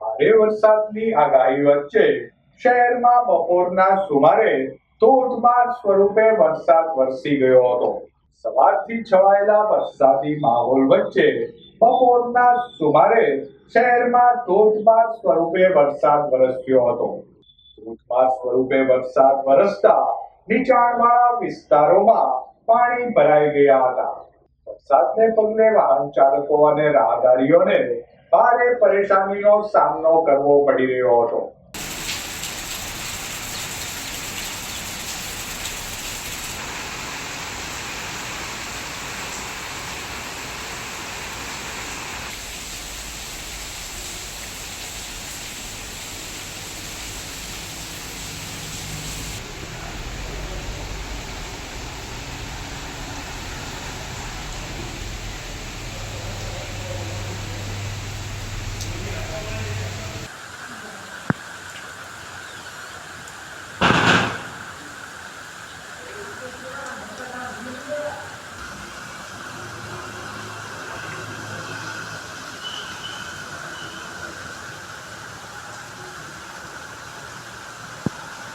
ભારે વરસાદની આગાહી વચ્ચે શહેરમાં બપોરના સુમારે ધોધમાર સ્વરૂપે વરસાદ વરસી ગયો હતો. સવારથી છવાયેલા વરસાદી માહોલ વચ્ચે બપોરના સુમારે શહેરમાં ધોધમાર સ્વરૂપે વરસાદ વરસ્યો હતો. ધોધમાર સ્વરૂપે વરસાદ વરસતા નીચાણવાળા વિસ્તારોમાં પાણી ભરાઈ ગયા હતા. વરસાદને પગલે વાહન ચાલકો અને રાહદારીઓને ભારે પરેશાનીનો સામનો કરવો પડી રહ્યો હતો.